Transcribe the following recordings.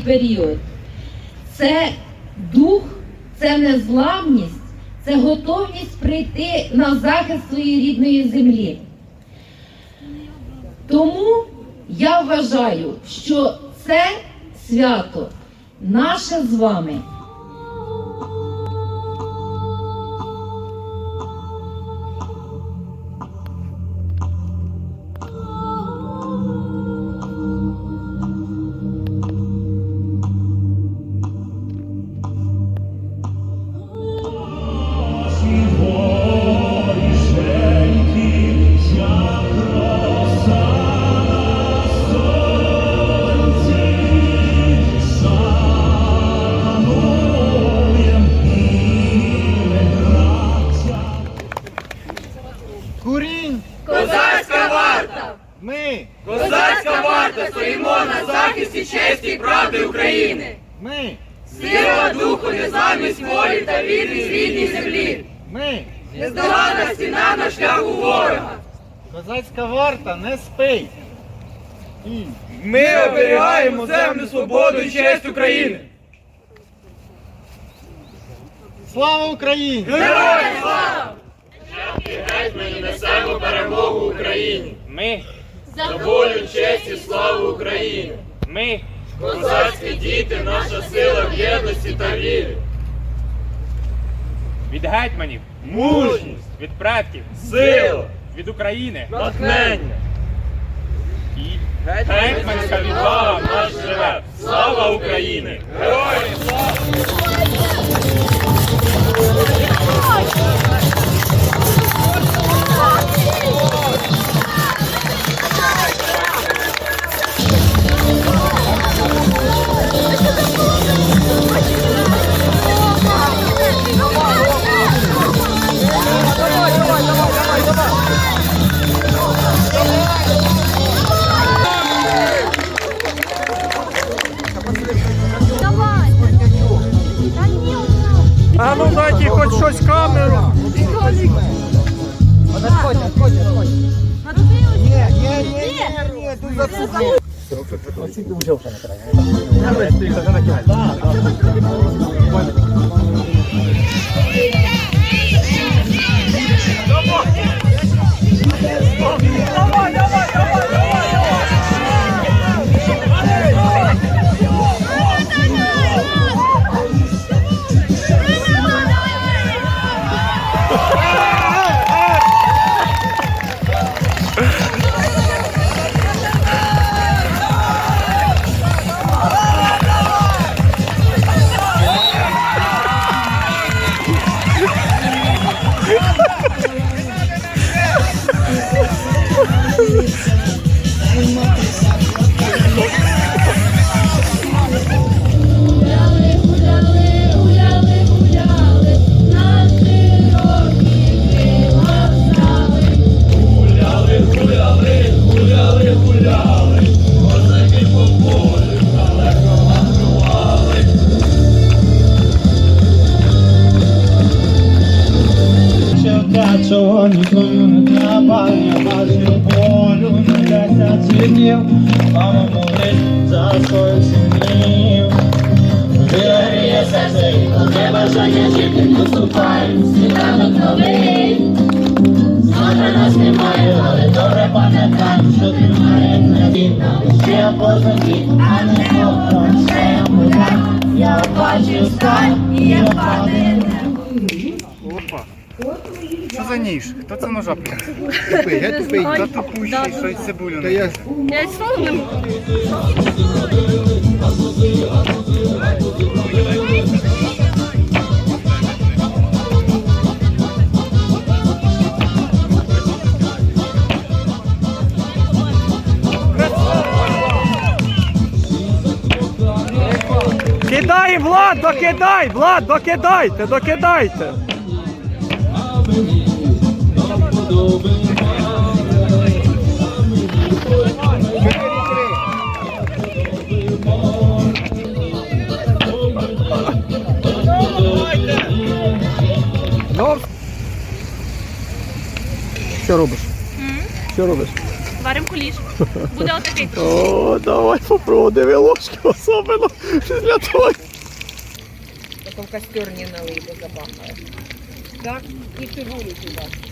період. Це дух, це незламність, це готовність прийти на захист своєї рідної землі. Тому я вважаю, що це свято наше з вами. На захисті честі і правди України! Ми! Сила духу, незламність волі та вірність рідній землі! Ми! Нездолана стіна на шляху ворога! Козацька варта не спить! І Ми оберігаємо землю, свободу і честь України! слава Україні! Героям слава! Гетьмані несемо перемогу Україні! Ми! За волю, честь і славу України! Ми! Козацькі діти, наша сила в єдності та вірі! від гетьманів, Мужність! від предків, Сила! від України Натхнення! і Гетьманська відвага в нас живе! Слава Україні! Героям слава! Дайте хоч щось камеру! Щодня, на десять мама молить за своїх синів. Вигріє серце, коли бажання жити наступає, світанок новий. Завтра нас немає, але добре пам'ятаємо, що тримає надійна. Ще позаді, а не скоро, ще я. Я скай, і я падаю. Опа! Що за ніж? Хто це ножа приніс? Тупий, я тупий. Та тупущий, що й цибулю не. Я й слово не. Кидай, Влад, докидай, Влад, докидайте, докидайте. Що робиш? Що робиш? Варимо куліш. Буде отакий. О, давай попробуй, диви ложки особливо після того. В костер не налей, бо забахає. Так, і цибулю туди.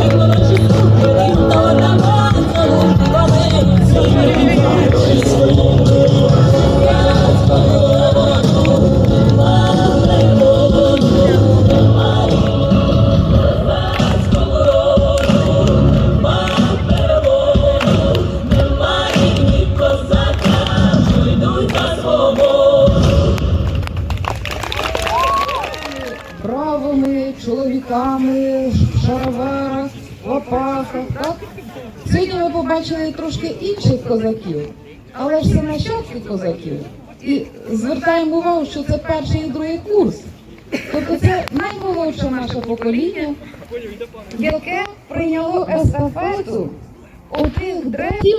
Hello. Ми побачили трошки інших козаків, але ж це нащадки козаків. І звертаємо увагу, що це перший і другий курс. Тобто це наймолодше наше покоління, яке прийняло естафету у тих древніх